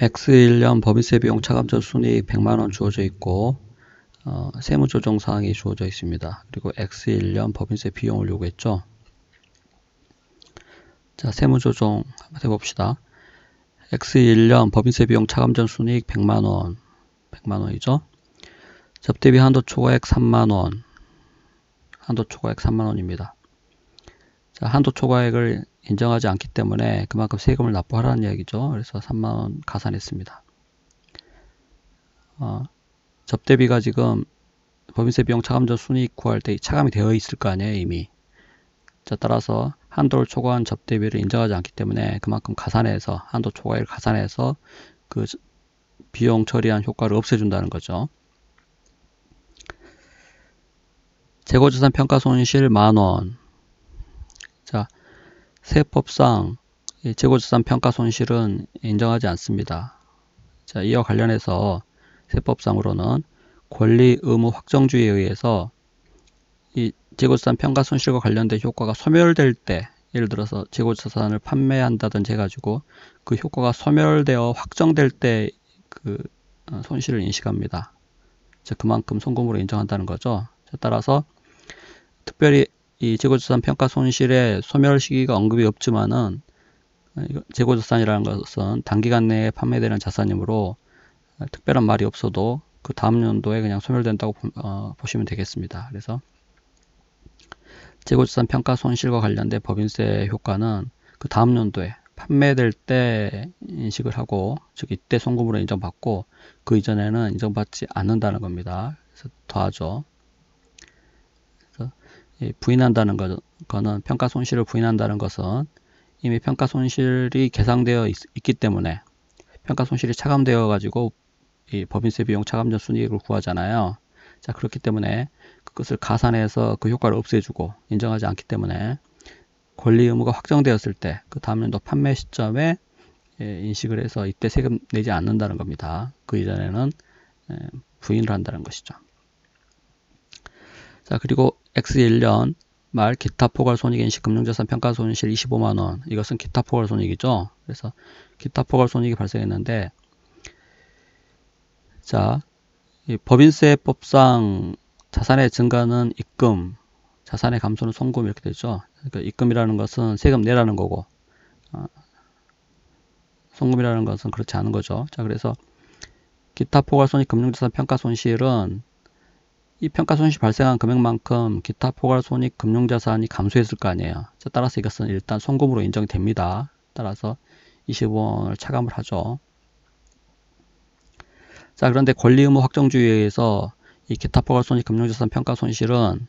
X1년 법인세 비용 차감전 순이익 100만원 주어져 있고 어, 세무조정 사항이 주어져 있습니다. 그리고 X1년 법인세 비용을 요구했죠. 자, 세무조정 한번 해봅시다. X1년 법인세 비용 차감전 순이익 100만원 100만원이죠. 접대비 한도 초과액 3만원 한도 초과액 3만원입니다. 자, 한도 초과액을 인정하지 않기 때문에 그만큼 세금을 납부하라는 이야기죠. 그래서 3만원 가산했습니다. 어, 접대비가 지금 법인세 비용 차감 전 순이익 구할 때 차감이 되어 있을 거 아니에요 이미 자 따라서 한도를 초과한 접대비를 인정하지 않기 때문에 그만큼 가산해서 한도 초과액을 가산해서 그 비용 처리한 효과를 없애준다는 거죠 재고자산 평가 손실 만원 자 세법상 재고자산 평가 손실은 인정하지 않습니다 자 이와 관련해서 세법상으로는 권리 의무 확정주의에 의해서 이 재고자산 평가 손실과 관련된 효과가 소멸될 때 예를 들어서 재고자산을 판매한다든지 해가지고 그 효과가 소멸되어 확정될 때 그 손실을 인식합니다. 자, 그만큼 송금으로 인정한다는 거죠. 자, 따라서 특별히 이 재고자산 평가 손실의 소멸 시기가 언급이 없지만은 재고자산이라는 것은 단기간 내에 판매되는 자산이므로 특별한 말이 없어도 그 다음 연도에 그냥 소멸된다고 어, 보시면 되겠습니다. 그래서 재고자산 평가 손실과 관련된 법인세 효과는 그 다음 연도에 판매될 때 인식을 하고 즉 이때 송금으로 인정받고 그 이전에는 인정받지 않는다는 겁니다. 그래서 더하죠. 부인한다는 거, 는 평가 손실을 부인한다는 것은 이미 평가 손실이 계상되어 있, 있기 때문에 평가 손실이 차감되어 가지고 이 법인세 비용 차감전 순이익을 구하잖아요. 자 그렇기 때문에 그것을 가산해서 그 효과를 없애주고 인정하지 않기 때문에 권리 의무가 확정되었을 때 그 다음 연도 판매 시점에 예, 인식을 해서 이때 세금 내지 않는다는 겁니다. 그 이전에는 예, 부인을 한다는 것이죠. 자 그리고 X1년 말 기타 포괄 손익 인식 금융자산 평가 손실 25만원 이것은 기타 포괄 손익이죠. 그래서 기타 포괄 손익이 발생했는데 자, 법인세법상 자산의 증가는 입금, 자산의 감소는 송금 이렇게 되죠. 그러니까 입금이라는 것은 세금 내라는 거고 어, 송금이라는 것은 그렇지 않은 거죠. 자, 그래서 기타 포괄손익 금융자산 평가 손실은 이 평가 손실 발생한 금액만큼 기타 포괄 손익 금융자산이 감소했을 거 아니에요. 자, 따라서 이것은 일단 송금으로 인정이 됩니다. 따라서 25원을 차감을 하죠. 자 그런데 권리 의무 확정주의에 의해서 이 기타 포괄 손익 금융자산 평가 손실은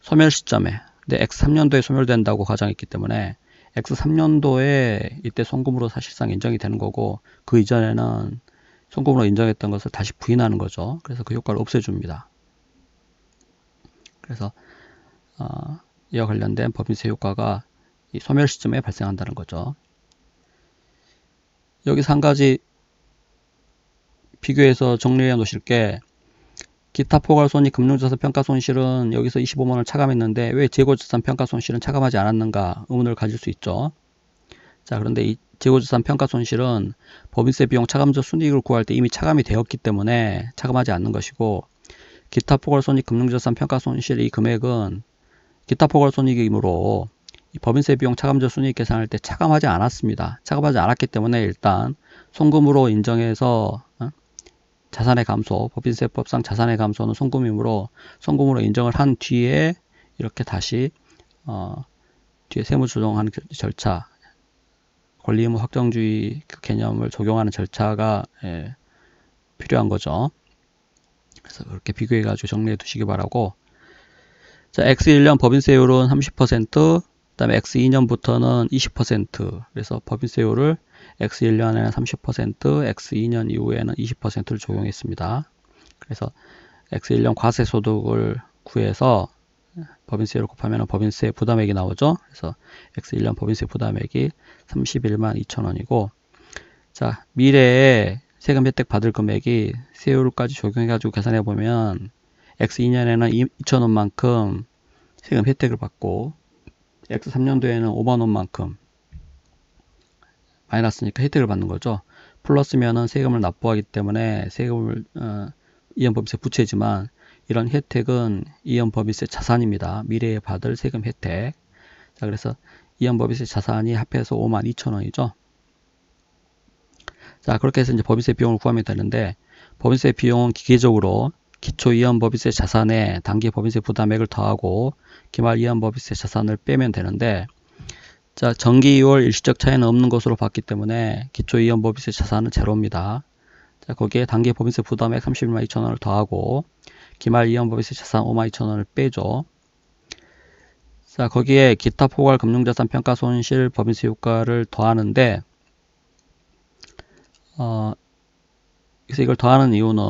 소멸 시점에 근데 X3년도에 소멸된다고 가정했기 때문에 X3년도에 이때 송금으로 사실상 인정이 되는 거고 그 이전에는 송금으로 인정했던 것을 다시 부인하는 거죠. 그래서 그 효과를 없애줍니다. 그래서 어, 이와 관련된 법인세 효과가 이 소멸 시점에 발생한다는 거죠. 여기서 한 가지 비교해서 정리해 놓으실 게 기타 포괄손익 금융자산 평가 손실은 여기서 25만원을 차감했는데 왜 재고자산 평가 손실은 차감하지 않았는가 의문을 가질 수 있죠. 자 그런데 이 재고자산 평가 손실은 법인세 비용 차감적 순이익을 구할 때 이미 차감이 되었기 때문에 차감하지 않는 것이고 기타 포괄손익 금융자산 평가 손실 이 금액은 기타 포괄손익이므로 법인세 비용 차감적 순이익 계산할 때 차감하지 않았습니다. 차감하지 않았기 때문에 일단 송금으로 인정해서 자산의 감소, 법인세법상 자산의 감소는 송금이므로 송금으로 인정을 한 뒤에 이렇게 다시 어, 뒤에 세무 조정하는 절차, 권리의무 확정주의 그 개념을 적용하는 절차가 예, 필요한 거죠. 그래서 그렇게 비교해 가지고 정리해 두시기 바라고. 자, X1년 법인세율은 30%, 그 다음에 X2년부터는 20%. 그래서 법인세율을 X1년에는 30%, X2년 이후에는 20%를 적용했습니다. 그래서 X1년 과세소득을 구해서 법인세를 곱하면 법인세 부담액이 나오죠. 그래서 X1년 법인세 부담액이 31만 2천원이고 자 미래에 세금 혜택 받을 금액이 세율까지 적용해가지고 계산해 보면 X2년에는 2천원만큼 세금 혜택을 받고 X3년도에는 5만원만큼 마이너스니까 혜택을 받는 거죠. 플러스면은 세금을 납부하기 때문에 세금을 어, 이연법인세 부채지만 이런 혜택은 이연법인세 자산입니다. 미래에 받을 세금 혜택. 자, 그래서 이연법인세 자산이 합해서 5만 2천 원이죠. 자, 그렇게 해서 이제 법인세 비용을 구하면 되는데 법인세 비용은 기계적으로 기초 이연 법인세 자산에 단기 법인세 부담액을 더하고 기말 이연 법인세 자산을 빼면 되는데 자, 정기 2월 일시적 차이는 없는 것으로 봤기 때문에 기초 이연 법인세 자산은 제로입니다. 자, 거기에 단기 법인세 부담액 31만 2천 원을 더하고 기말 이연 법인세 자산 5만 2천 원을 빼죠. 자, 거기에 기타 포괄 금융자산 평가 손실 법인세 효과를 더하는데 어, 그래서 이걸 더하는 이유는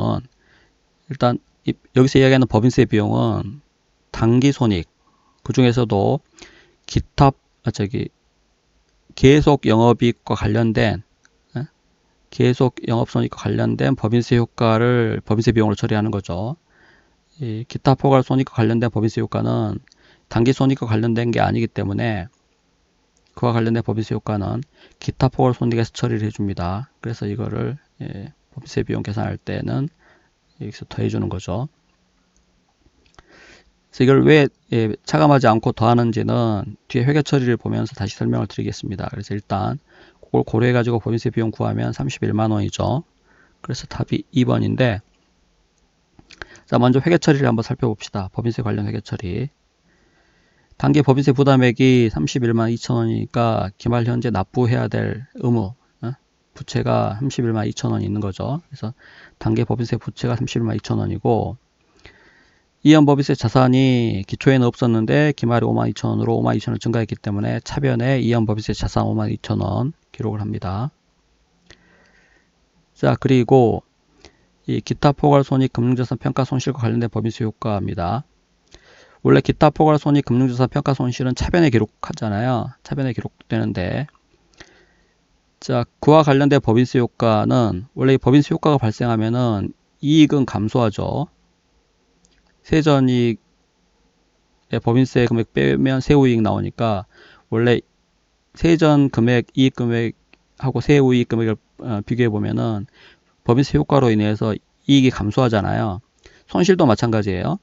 일단 이, 여기서 이야기하는 법인세 비용은 단기 손익 그 중에서도 기타 아, 저기 계속 영업이익과 관련된 에? 계속 영업손익과 관련된 법인세 효과를 법인세 비용으로 처리하는 거죠. 이 기타 포괄 손익과 관련된 법인세 효과는 단기 손익과 관련된 게 아니기 때문에 그와 관련된 법인세 효과는 기타 포괄 손익에서 처리를 해줍니다. 그래서 이거를 예, 법인세 비용 계산할 때는 여기서 더해주는 거죠. 그래서 이걸 왜 예, 차감하지 않고 더하는지는 뒤에 회계 처리를 보면서 다시 설명을 드리겠습니다. 그래서 일단 그걸 고려해 가지고 법인세 비용 구하면 31만 원이죠. 그래서 답이 2번인데 자 먼저 회계 처리를 한번 살펴봅시다. 법인세 관련 회계 처리. 단기 법인세 부담액이 31만 2천 원이니까 기말 현재 납부해야 될 의무 어? 부채가 31만 2천 원이 있는 거죠. 그래서 단기 법인세 부채가 31만 2천 원이고 이연 법인세 자산이 기초에는 없었는데 기말에 5만 2천 원으로 5만 2천 원 증가했기 때문에 차변에 이연 법인세 자산 5만 2천 원 기록을 합니다. 자 그리고 이 기타 포괄 손익 금융자산 평가 손실과 관련된 법인세 효과입니다. 원래 기타 포괄 손익 금융자산 평가 손실은 차변에 기록하잖아요. 차변에 기록되는데 자 그와 관련된 법인세 효과는 원래 이 법인세 효과가 발생하면은 이익은 감소하죠. 세전이익 법인세 금액 빼면 세후이익 나오니까 원래 세전 금액 이익 금액하고 세후이익 금액을 어, 비교해 보면은 법인세 효과로 인해서 이익이 감소하잖아요. 손실도 마찬가지예요.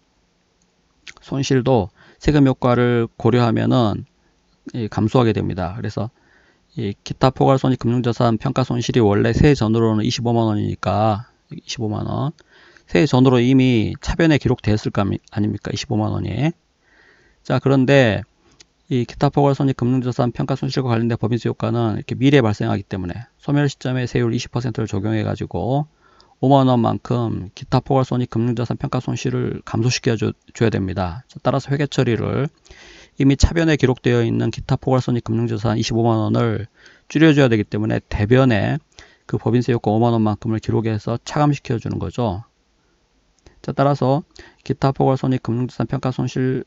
손실도 세금 효과를 고려하면은 감소하게 됩니다. 그래서 이 기타 포괄 손익 금융자산 평가 손실이 원래 세해 전으로는 25만 원이니까 25만 원. 세해 전으로 이미 차변에 기록되었을 거 아닙니까? 25만 원이. 자, 그런데 이 기타 포괄 손익 금융자산 평가 손실과 관련된 법인세 효과는 이렇게 미래에 발생하기 때문에 소멸 시점에 세율 20%를 적용해 가지고 5만 원만큼 기타 포괄 손익 금융자산 평가 손실을 감소시켜 줘, 야 됩니다. 따라서 회계 처리를 이미 차변에 기록되어 있는 기타 포괄 손익 금융자산 25만 원을 줄여줘야 되기 때문에 대변에 그 법인세 효과 5만 원만큼을 기록해서 차감시켜 주는 거죠. 자, 따라서 기타 포괄 손익 금융자산 평가 손실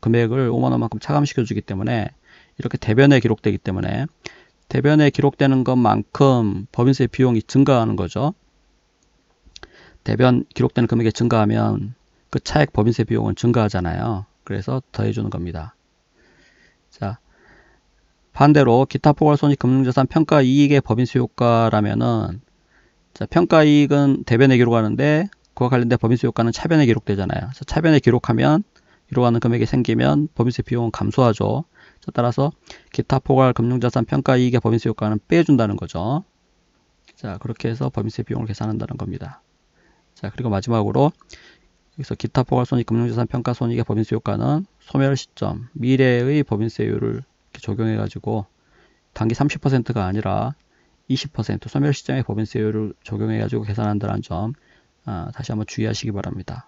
금액을 5만 원만큼 차감시켜 주기 때문에 이렇게 대변에 기록되기 때문에 대변에 기록되는 것만큼 법인세 비용이 증가하는 거죠. 대변 기록되는 금액이 증가하면 그 차액 법인세 비용은 증가하잖아요. 그래서 더해주는 겁니다. 자, 반대로 기타 포괄 손익 금융자산 평가 이익의 법인세 효과라면은 자, 평가 이익은 대변에 기록하는데 그와 관련된 법인세 효과는 차변에 기록되잖아요. 그래서 차변에 기록하면 기록하는 금액이 생기면 법인세 비용은 감소하죠. 따라서 기타 포괄 금융자산 평가 이익의 법인세 효과는 빼준다는 거죠. 자, 그렇게 해서 법인세 비용을 계산한다는 겁니다. 자, 그리고 마지막으로 여기서 기타 포괄 손익 금융자산 평가 손익의 법인세 효과는 소멸 시점, 미래의 법인세율을 적용해 가지고 단기 30%가 아니라 20% 소멸 시점의 법인세율을 적용해 가지고 계산한다는 점 아, 다시 한번 주의하시기 바랍니다.